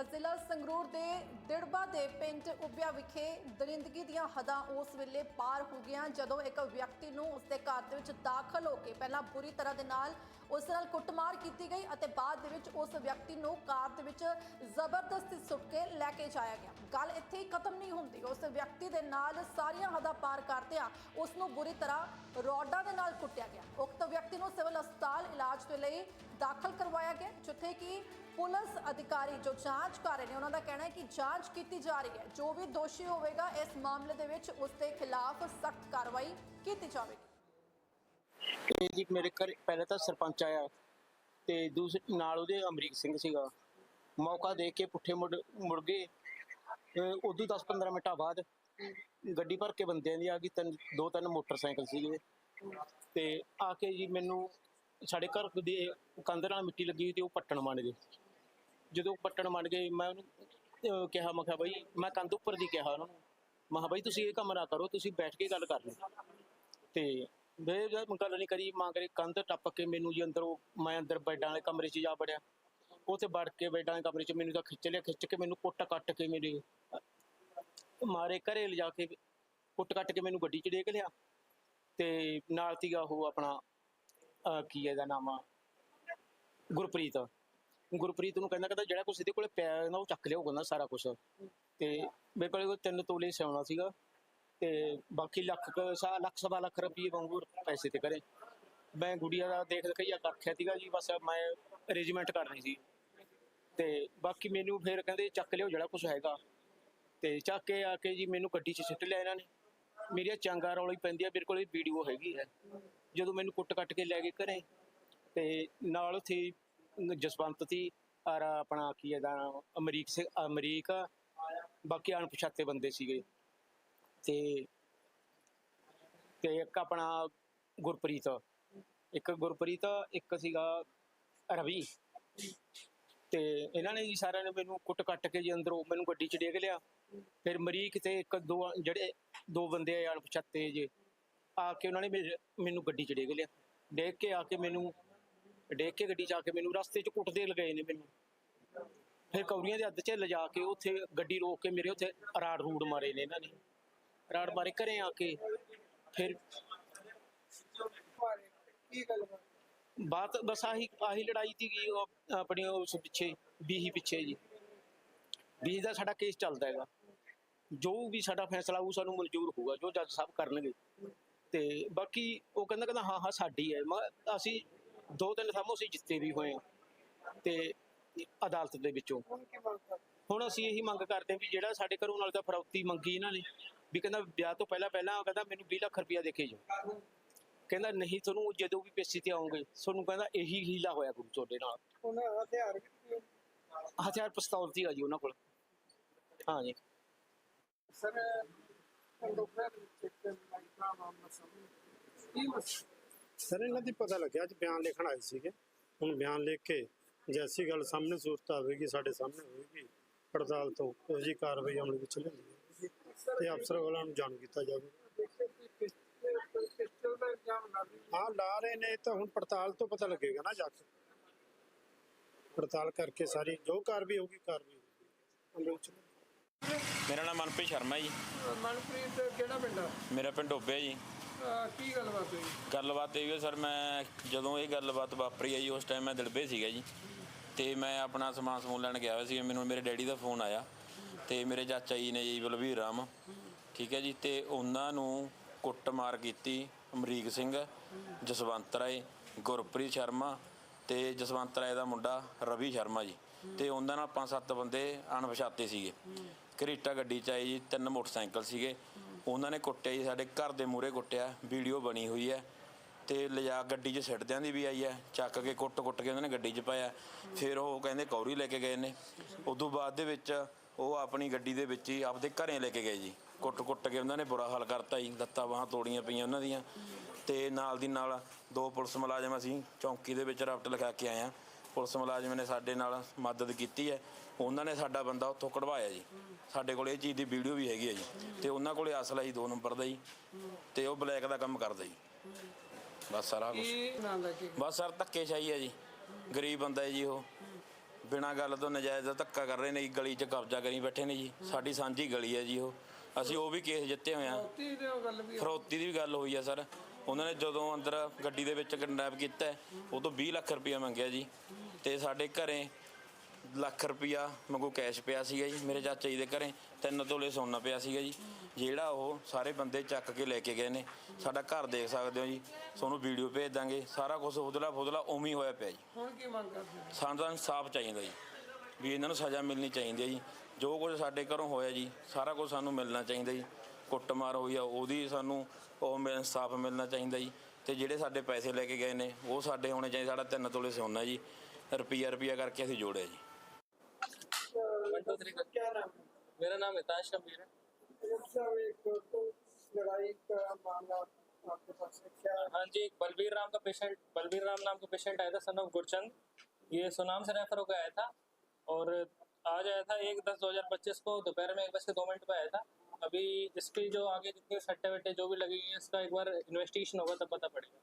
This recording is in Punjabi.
ਤਾਂ ਜ਼ਿਲ੍ਹਾ ਸੰਗਰੂਰ ਦੇ ਦਿੜਬਾ ਦੇ ਪਿੰਡ ਉਬਿਆ ਵਿਖੇ ਦਰਿੰਦਗੀ ਦੀਆਂ ਹੱਦਾਂ ਉਸ ਵੇਲੇ ਪਾਰ ਹੋ ਗਈਆਂ, ਜਦੋਂ ਇੱਕ ਵਿਅਕਤੀ ਨੂੰ ਉਸਦੇ ਘਰ ਦੇ ਵਿੱਚ ਦਾਖਲ ਹੋ ਕੇ ਪਹਿਲਾਂ ਬੁਰੀ ਤਰ੍ਹਾਂ ਦੇ ਨਾਲ ਉਸ ਨਾਲ ਕੁੱਟਮਾਰ ਕੀਤੀ ਗਈ ਅਤੇ ਬਾਅਦ ਦੇ ਵਿੱਚ ਉਸ ਵਿਅਕਤੀ ਨੂੰ ਕਾਰ ਦੇ ਵਿੱਚ ਜ਼ਬਰਦਸਤੀ ਸੁੱਟ ਕੇ ਲੈ ਕੇ ਜਾਇਆ ਗਿਆ। ਗੱਲ ਇੱਥੇ ਹੀ ਖਤਮ ਨਹੀਂ ਹੁੰਦੀ। ਉਸ ਵਿਅਕਤੀ ਦੇ ਨਾਲ ਸਾਰੀਆਂ ਹੱਦਾਂ ਪਾਰ ਕਰਦਿਆਂ ਉਸ ਨੂੰ ਬੁਰੀ ਤਰ੍ਹਾਂ ਰੋਡਾਂ ਦੇ ਨਾਲ ਕੁੱਟਿਆ ਗਿਆ। ਉਕਤ ਵਿਅਕਤੀ ਨੂੰ ਸਿਵਲ ਹਸਪਤਾਲ ਇਲਾਜ ਦੇ ਲਈ ਦਾਖਲ ਕਰਵਾਇਆ ਗਿਆ, ਜਿੱਥੇ ਕਿ ਪੁਲਿਸ ਅਧਿਕਾਰੀ ਜੋ ਜਾਂਚ ਕਰ ਰਹੇ ਨੇ, ਉਹਨਾਂ ਦਾ ਕਹਿਣਾ ਹੈ ਕਿ ਜਾਂਚ ਕੀਤੀ ਜਾ ਰਹੀ ਹੈ। ਜੋ ਵੀ ਦੋਸ਼ੀ ਹੋਵੇਗਾ, ਇਸ ਮਾਮਲੇ ਦੇ ਵਿੱਚ ਉਸ ਦੇ ਖਿਲਾਫ ਸਖਤ ਕਾਰਵਾਈ ਕੀਤੀ ਜਾਵੇਗੀ। ਜੀ ਮੇਰੇ ਘਰ, ਪਹਿਲਾਂ ਤਾਂ ਸਰਪੰਚ ਆਇਆ ਤੇ ਦੂਸਰੇ ਨਾਲ ਉਹਦੇ ਅਮਰੀਕ ਸਿੰਘ ਸੀਗਾ। ਮੌਕਾ ਦੇ ਕੇ ਪੁੱਠੇ ਮੁੜ ਮੁੜ ਗਏ। ਉਦੋਂ 10-15 ਮਿੰਟਾਂ ਬਾਅਦ ਗੱਡੀ ਭਰ ਕੇ ਬੰਦਿਆਂ ਦੀ ਆ ਗਈ, ਤਿੰਨ, ਦੋ, ਤਿੰਨ ਮੋਟਰਸਾਈਕਲ ਸੀਗੇ। ਤੇ ਆ ਕੇ ਜੀ ਮੈਨੂੰ ਸਾਡੇ ਘਰ ਦੇ ਕੰਧ ਨਾਲ ਮਿੱਟੀ ਲੱਗੀ ਤੇ ਉਹ ਪੱਟਣ ਮਾਣੇ ਗਏ ਜਦੋਂ ਪੱਟਣ ਮੰਨ ਗਏ ਮੈਂ ਉਹਨੂੰ ਅਹ ਕਿਹਾ ਮੈਂ ਕਿਹਾ ਬਈ ਮੈਂ ਕੰਧ ਉੱਪਰ ਦੀ ਕਿਹਾ ਉਹਨਾਂ। ਨੂੰ ਮੈਂ ਕਿਹਾ ਬਈ ਤੁਸੀਂ ਇਹ ਕੰਮ ਨਾ ਕਰੋ ਤੁਸੀਂ ਬੈਠ ਕੇ ਗੱਲ ਕਰ ਲਓ। ਤੇ ਵੇ ਜਦ ਗੱਲ ਨਹੀਂ ਕਰੀ ਮਾਂ ਕਰੇ ਕੰਧ ਟੱਪ ਕੇ ਮੈਨੂੰ ਜੀ ਅੰਦਰ ਉਹ ਮੈਂ ਅੰਦਰ ਬੈਡਾਂ ਵਾਲੇ ਕਮਰੇ 'ਚ ਜਾ ਵੜਿਆ। ਉੱਥੇ ਵੜ ਕੇ ਬੈਡਾਂ ਵਾਲੇ ਕਮਰੇ 'ਚ ਮੈਨੂੰ ਤਾਂ ਖਿੱਚ ਲਿਆ ਖਿੱਚ ਕੇ ਮੈਨੂੰ ਕੁੱਟ ਕੱਟ ਕੇ ਮੇਰੇ ਅਹ, ਮਾਰੇ ਘਰੇ ਲਿਜਾ ਕੇ ਕੁੱਟ ਕੱਟ ਕੇ ਮੈਨੂੰ ਗੱਡੀ 'ਚ ਡੇਕ ਲਿਆ। ਤੇ ਨਾਲ ਸੀਗਾ ਉਹ ਆਪਣਾ ਅਹ, ਕੀ ਇਹਦਾ ਨਾਮ ਆ? ਗੁਰਪ੍ਰੀਤ। ਗੁਰਪ੍ਰੀਤ ਨੂੰ ਕਹਿੰਦਾ ਕਹਿੰਦਾ ਜਿਹੜਾ ਕੁਛ ਇਹਦੇ ਕੋਲੇ ਪਿਆ ਨਾ, ਉਹ ਚੱਕ ਲਿਓ ਕਹਿੰਦਾ ਸਾਰਾ ਕੁਝ ਤੇ ਮੇਰੇ ਕੋਲੇ ਤਿੰਨ ਤੋਲੇ ਸਿਆਉਣਾ ਸੀਗਾ। ਤੇ ਬਾਕੀ ਲੱਖ ਕੁ- ਸਾ, ਲੱਖ ਸਵਾ ਲੱਖ ਰੁਪਏ ਵਾਂਗੂ ਪੈਸੇ ਤੇ ਕਰੇ। ਮੈਂ ਗੁੜੀਆ ਦਾ ਦੇਖ ਕੇ ਆਖਿਆ ਸੀਗਾ ਜੀ, ਬਸ ਮੈਂ ਅਰੇਂਜਮੈਂਟ ਕਰਨੀ ਸੀ। ਤੇ ਬਾਕੀ ਮੈਨੂੰ ਫਿਰ ਕਹਿੰਦੇ ਚੱਕ ਲਿਓ ਜਿਹੜਾ ਕੁਝ ਹੈਗਾ। ਤੇ ਚੱਕ ਕੇ ਆ ਕੇ ਜੀ ਮੈਨੂੰ ਗੱਡੀ 'ਚ ਸਿੱਟ ਲਿਆ ਇਹਨਾਂ ਨੇ। ਮੇਰੀਆਂ ਚੰਗਾ ਰੌਲੀ ਪੈਂਦੀ ਆ ਮੇਰੇ ਕੋਲ ਵੀਡੀਓ ਹੈਗੀ ਹੈ। ਜਦੋਂ ਮੈਨੂੰ ਕੁੱਟ ਕੱਟ ਕੇ ਲੈ ਗਏ ਘਰੇ। ਤੇ ਨਾਲ ਉੱਥੇ ਜਸਵੰਤ ਸੀ ਔਰ ਆਪਣਾ ਕੀ ਇਹਦਾ ਨਾਮ, ਅਮਰੀਕ ਸਿੰਘ ਅਮਰੀਕ ਬਾਕੀ ਅਣਪਛਾਤੇ ਬੰਦੇ ਸੀਗੇ। ਤੇ ਤੇ ਇੱਕ ਆਪਣਾ ਗੁਰਪ੍ਰੀਤ, ਇੱਕ ਗੁਰਪ੍ਰੀਤ, ਇੱਕ ਸੀਗਾ ਰਵੀ। ਤੇ ਇਹਨਾਂ ਨੇ ਜੀ ਸਾਰਿਆਂ ਨੇ ਮੈਨੂੰ ਕੁੱਟ ਕੱਟ ਕੇ ਜੀ ਅੰਦਰੋਂ ਮੈਨੂੰ ਗੱਡੀ 'ਚ ਡੇਗ ਲਿਆ। ਫਿਰ ਮਰੀਕ ਤੇ ਇੱਕ ਦੋ ਜਿਹੜੇ ਦੋ ਬੰਦੇ ਆ ਅਣਪਛਾਤੇ ਜੇ, ਆ ਕੇ ਉਹਨਾਂ ਨੇ ਮੇਰੇ- ਮੈਨੂੰ ਗੱਡੀ 'ਚ ਡੇਗ ਲਿਆ। ਡੇਗ ਕੇ ਆ ਕੇ ਮੈਨੂੰ ਡੇਕ ਕੇ ਗੱਡੀ 'ਚ ਆ ਕੇ ਮੈਨੂੰ, ਰਸਤੇ 'ਚ ਕੁੱਟਦੇ ਲਗਾਏ ਨੇ ਮੈਨੂੰ। ਫਿਰ ਕੌਰੀਆਂ ਦੇ ਅੱਧ 'ਚ ਲਿਜਾ ਕੇ ਉੱਥੇ ਗੱਡੀ ਰੋਕ ਕੇ ਮੇਰੇ ਉੱਥੇ ਰਾੜ ਰੂੜ ਮਾਰੇ ਨੇ ਇਹਨਾਂ ਨੇ। ਰਾੜ ਮਾਰੇ ਘਰੇ ਆ ਕੇ, ਫਿਰ ਕੀ ਗੱਲ ਬਾਤ ਬਸ ਆਹੀ ਆਹੀ ਲੜਾਈ ਸੀਗੀ ਆਪਣੀ ਉਸ ਪਿੱਛੇ, ਬੀਹੀ ਪਿੱਛੇ ਜੀ। ਬੀਹੀ ਦਾ ਸਾਡਾ ਕੇਸ ਚੱਲਦਾ ਹੈਗਾ। ਜੋ ਵੀ ਸਾਡਾ ਫੈਸਲਾ ਉਹ ਸਾਨੂੰ ਮਨਜ਼ੂਰ ਹੋਊਗਾ, ਜੋ ਜੱਜ ਸਾਹਿਬ ਕਰਨਗੇ। ਤੇ ਬਾਕੀ ਉਹ ਕਹਿੰਦਾ ਕਹਿੰਦਾ ਹਾਂ ਹਾਂ, ਸਾਡੀ ਹੈ। ਮੈਂ ਅਸੀਂ ਦੋ ਤਿੰਨ ਥਾਮੋਂ ਅਸੀਂ ਜਿੱਤੇ ਵੀ ਹੋਏ ਹਾਂ ਤੇ ਅਦਾਲਤ ਦੇ ਵਿੱਚੋਂ। ਹੁਣ ਅਸੀਂ ਇਹੀ ਮੰਗ ਕਰਦੇ ਹਾਂ ਵੀ ਜਿਹੜਾ ਸਾਡੇ ਘਰੋਂ ਨਾਲ ਤਾਂ ਫਰੌਤੀ ਮੰਗੀ ਇਹਨਾਂ ਨੇ ਵੀ ਕਹਿੰਦਾ ਵਿਆਹ ਤੋਂ ਪਹਿਲਾਂ ਪਹਿਲਾਂ ਕਹਿੰਦਾ ਮੈਨੂੰ 20 ਲੱਖ ਰੁਪਇਆ ਦੇ ਕੇ ਜਾਓ। ਕਹਿੰਦਾ ਨਹੀਂ ਤੁਹਾਨੂੰ ਜਦੋਂ ਵੀ ਪੇਸ਼ੀ ਤੇ ਆਉਂਗੇ ਤੁਹਾਨੂੰ ਕਹਿੰਦਾ ਇਹੀ ਹੀਲਾ ਹੋਇਆ ਗੁਰੂ ਤੁਹਾਡੇ ਨਾਲ। ਉਹਨਾਂ ਹਥਿਆਰ ਹਥਿਆਰ ਪਿਸਤੌਲ ਸੀ ਜੀ ਉਹਨਾਂ ਕੋਲ। ਹਾਂ ਜੀ। ਸਰ ਕੰਡੋਕਟਰ ਚੈੱਕ ਲਾਈਟਾ ਮਾਮਲਾ ਸਾਹਮਣੇ ਕੀ ਮਸ ਸਰ ਇਹਨਾਂ ਦੀ ਪਤਾ ਲੱਗਿਆ ਅੱਜ ਬਿਆਨ ਲਿਖਣ ਆਏ ਸੀਗੇ। ਹੁਣ ਬਿਆਨ ਲਿਖ ਕੇ ਜੈਸੀ ਗੱਲ ਸਾਹਮਣੇ ਸੂਰਤ ਆਵੇਗੀ ਸਾਡੇ ਸਾਹਮਣੇ ਹੋਵੇਗੀ ਪੜਤਾਲ ਤੋਂ ਉਹ ਜੀ ਕਾਰਵਾਈ ਅਮਲ ਵਿੱਚ ਲੈਂਦੀ ਹੈ ਤੇ ਅਫਸਰ ਵਾਲਾ ਨੂੰ ਜਾਣ ਕੀਤਾ ਜਾਵੇ। ਹਾਂ ਲਾ ਰਹੇ ਨੇ ਤਾਂ ਹੁਣ ਪੜਤਾਲ ਤੋਂ ਪਤਾ ਲੱਗੇਗਾ ਨਾ ਜਾ ਕੇ। ਪੜਤਾਲ ਕਰਕੇ ਸਾਰੀ ਜੋ ਕਾਰਵਾਈ ਹੋਗੀ ਕਾਰਵਾਈ ਅਮਲ ਵਿੱਚ। ਮੇਰਾ ਨਾਮ ਮਨਪ੍ਰੀਤ ਸ਼ਰਮਾ ਜੀ। ਮਨਪ੍ਰੀਤ ਕਿਹੜਾ ਪਿੰਡ ਆ? ਮੇਰਾ ਪਿੰਡ ਓਬੇ ਜੀ। ਅਹ ਕੀ ਗੱਲਬਾਤ ਹੋਈ? ਗੱਲਬਾਤ ਇਹ ਵੀ ਹੈ ਸਰ, ਮੈਂ ਜਦੋਂ ਇਹ ਗੱਲਬਾਤ ਵਾਪਰੀ ਹੈ ਜੀ, ਉਸ ਟਾਈਮ ਮੈਂ ਦਿਲਬੇ ਸੀਗਾ ਜੀ। ਤੇ ਮੈਂ ਆਪਣਾ ਸਮਾਨ ਸਮੂਨ ਲੈਣ ਗਿਆ ਹੋਇਆ ਸੀ, ਮੈਨੂੰ ਮੇਰੇ ਡੈਡੀ ਦਾ ਫੋਨ ਆਇਆ। ਤੇ ਮੇਰੇ ਚਾਚਾ ਜੀ ਨੇ ਜੀ ਬਲਵੀਰ ਰਾਮ। ਠੀਕ ਹੈ ਜੀ, ਤੇ ਉਹਨਾਂ ਨੂੰ ਕੁੱਟਮਾਰ ਕੀਤੀ ਅਮਰੀਕ ਸਿੰਘ, ਜਸਵੰਤ ਰਾਏ, ਗੁਰਪ੍ਰੀਤ ਸ਼ਰਮਾ ਤੇ ਜਸਵੰਤ ਰਾਏ ਦਾ ਮੁੰਡਾ ਰਵੀ ਸ਼ਰਮਾ ਜੀ। ਤੇ ਉਹਨਾਂ ਨਾਲ ਪੰਜ ਸੱਤ ਬੰਦੇ ਅਣਪਛਾਤੇ ਸੀਗੇ। ਕਰੀਟਾ ਗੱਡੀ ਚ ਆਏ ਜੀ, ਤਿੰਨ ਮੋਟਰਸਾਈਕਲ ਸੀਗੇ। ਉਹਨਾਂ ਨੇ ਕੁੱਟਿਆ ਜੀ, ਸਾਡੇ ਘਰ ਦੇ ਮੂਹਰੇ ਕੁੱਟਿਆ, ਵੀਡੀਓ ਬਣੀ ਹੋਈ ਹੈ। ਤੇ ਲਿਜਾ ਗੱਡੀ 'ਚ ਸਿੱਟਦਿਆਂ ਦੀ ਵੀ ਆਈ ਹੈ, ਚੱਕ ਕੇ ਕੁੱਟ-ਕੁੱਟ ਕੇ ਉਹਨਾਂ ਨੇ ਗੱਡੀ 'ਚ ਪਾਇਆ। ਫਿਰ ਉਹ ਕਹਿੰਦੇ ਕੌਰੀ ਲੈ ਕੇ ਗਏ ਨੇ। ਉਦੋਂ ਬਾਅਦ ਦੇ ਵਿੱਚ ਉਹ ਆਪਣੀ ਗੱਡੀ ਦੇ ਵਿੱਚ ਹੀ ਆਪਦੇ ਘਰੇ ਲੈ ਕੇ ਗਏ ਜੀ। ਕੁੱਟ-ਕੁੱਟ ਕੇ ਉਹਨਾਂ ਨੇ ਬੁਰਾ ਹਾਲ ਕਰਤਾ ਜੀ, ਲੱਤਾਂ ਬਾਹਾਂ ਤੋੜੀਆਂ ਪਈਆਂ ਉਹਨਾਂ ਦੀਆਂ। ਤੇ ਨਾਲ ਦੀ ਨਾਲ ਦੋ ਪੁਲਿਸ ਮੁਲਾਜ਼ਮ ਅਸੀਂ ਚੌਂਕੀ ਦੇ ਵਿੱਚ ਰਫਟ ਲਗਾ ਕੇ ਆਏ ਆ ਪੁਲਿਸ ਮੁਲਾਜ਼ਮ ਨੇ ਸਾਡੇ ਨਾਲ ਮਦਦ ਕੀਤੀ ਹੈ। ਉਹਨਾਂ ਨੇ ਸਾਡਾ ਬੰਦਾ ਉੱਥੋਂ ਕਢਵਾਇਆ ਜੀ। ਸਾਡੇ ਕੋਲ ਇਹ ਚੀਜ਼ ਦੀ ਵੀਡੀਓ ਵੀ ਹੈਗੀ ਹੈ ਜੀ। ਉਹਨਾਂ ਕੋਲੇ ਅਸਲਾ ਜੀ ਦੋ ਨੰਬਰ ਦਾ ਜੀ। ਤੇ ਉਹ ਬਲੈਕ ਦਾ ਕੰਮ ਕਰਦਾ ਜੀ। ਬਸ ਸਾਰਾ ਕੁਝ ਕੀ ਨਾਂ ਦਾ ਕੀ ਬਸ ਸਰ ਧੱਕੇਸ਼ਾਹੀ ਹੈ ਜੀ। ਗਰੀਬ ਬੰਦਾ ਹੈ ਜੀ ਉਹ। ਬਿਨਾਂ ਗੱਲ ਤੋਂ ਨਜਾਇਜ਼ ਧੱਕਾ ਕਰ ਰਹੇ ਨੇ ਜੀ ਗਲੀ 'ਚ ਕਬਜ਼ਾ ਕਰੀ ਬੈਠੇ ਨੇ ਜੀ। ਸਾਡੀ ਸਾਂਝੀ ਗਲੀ ਹੈ ਜੀ ਉਹ। ਅਸੀਂ ਉਹ ਵੀ ਕੇਸ ਜਿੱਤੇ ਹੋਏ ਆ ਤੀ ਦੇ ਉਹ ਗੱਲ ਵੀ ਆ। ਫਰੋਤੀ ਦੀ ਵੀ ਗੱਲ ਹੋਈ ਆ ਸਰ। ਉਹਨਾਂ ਨੇ ਜਦੋਂ ਅੰਦਰ ਗੱਡੀ ਦੇ ਵਿੱਚ ਕਿਡਨੈਪ ਕੀਤਾ ਹੈ, ਉਹ ਤੋਂ 20 ਲੱਖ ਰੁਪਇਆ ਮੰਗਿਆ ਜੀ। ਤੇ ਸਾਡੇ ਘਰੇ ਲੱਖ ਰੁਪਇਆ ਮੰਗੂ ਕੈਸ਼ ਪਿਆ ਸੀਗਾ ਜੀ ਮੇਰੇ ਚਾਚਾ ਜੀ ਦੇ ਘਰੇ। ਤਿੰਨ ਤੋਲੇ ਸੋਨਾ ਪਿਆ ਸੀਗਾ ਜੀ। ਜਿਹੜਾ ਉਹ ਸਾਰੇ ਬੰਦੇ ਚੱਕ ਕੇ ਲੈ ਕੇ ਗਏ ਨੇ ਸਾਡਾ ਘਰ ਦੇਖ ਸਕਦੇ ਹੋ ਜੀ ਤੁਹਾਨੂੰ ਵੀਡੀਓ ਭੇਜ ਦਾਂਗੇ ਸਾਰਾ ਕੁਝ ਉਦਲਾ ਫੁਦਲਾ ਉਵੇਂ ਹੀ ਹੋਇਆ ਪਿਆ ਜੀ ਹੁਣ ਕੀ ਮੰਗ ਕਰਦੇ ਹੋ? ਸਾਨੂੰ ਤਾਂ ਇਨਸਾਫ ਚਾਹੀਦਾ ਜੀ ਵੀ ਇਹਨਾਂ ਨੂੰ ਸਜ਼ਾ ਮਿਲਣੀ ਚਾਹੀਦੀ ਹੈ ਜੀ ਜੋ ਕੁਝ ਸਾਡੇ ਘਰੋਂ ਹੋਇਆ ਜੀ ਸਾਰਾ ਕੁਝ ਸਾਨੂੰ ਮਿਲਣਾ ਚਾਹੀਦਾ ਜੀ ਕੁੱਟਮਾਰ ਹੋਈ ਆ ਉਹਦੀ ਸਾਨੂੰ ਉਹ ਮਿ- ਇਨਸਾਫ ਮਿਲਣਾ ਚਾਹੀਦਾ ਜੀ ਤੇ ਜਿਹੜੇ ਸਾਡੇ ਪੈਸੇ ਲੈ ਕੇ ਗਏ ਨੇ ਉਹ ਸਾਡੇ ਹੋਣੇ ਚਾਹੀਦੇ ਸਾਡਾ ਤਿੰਨ ਤੋਲੇ ਸੋਨਾ ਜੀ ਰੁਪਈਆ ਰੁਪਈਆ ਕਰਕੇ ਅਸੀਂ ਜੋੜਿਆ ਜੀ वन टू थ्री क्या नाम है मेरा नाम हितांश गंभीर है एक लड़ाई का हाँ जी, एक बलबीर राम का पेशेंट बलबीर राम नाम का पेशेंट आया था सन ऑफ़ गुरचंद। ये सुनाम से रेफर होकर आया था और आज आया था एक दस दो हज़ार पच्चीस को, दोपहर में एक बज के दो मिनट पर आया था। अभी इसकी जो आगे जितनी सट्टे वट्टे जो भी लगी हुई है, इसका एक बार इन्वेस्टिगेशन होगा, तब पता पड़ेगा।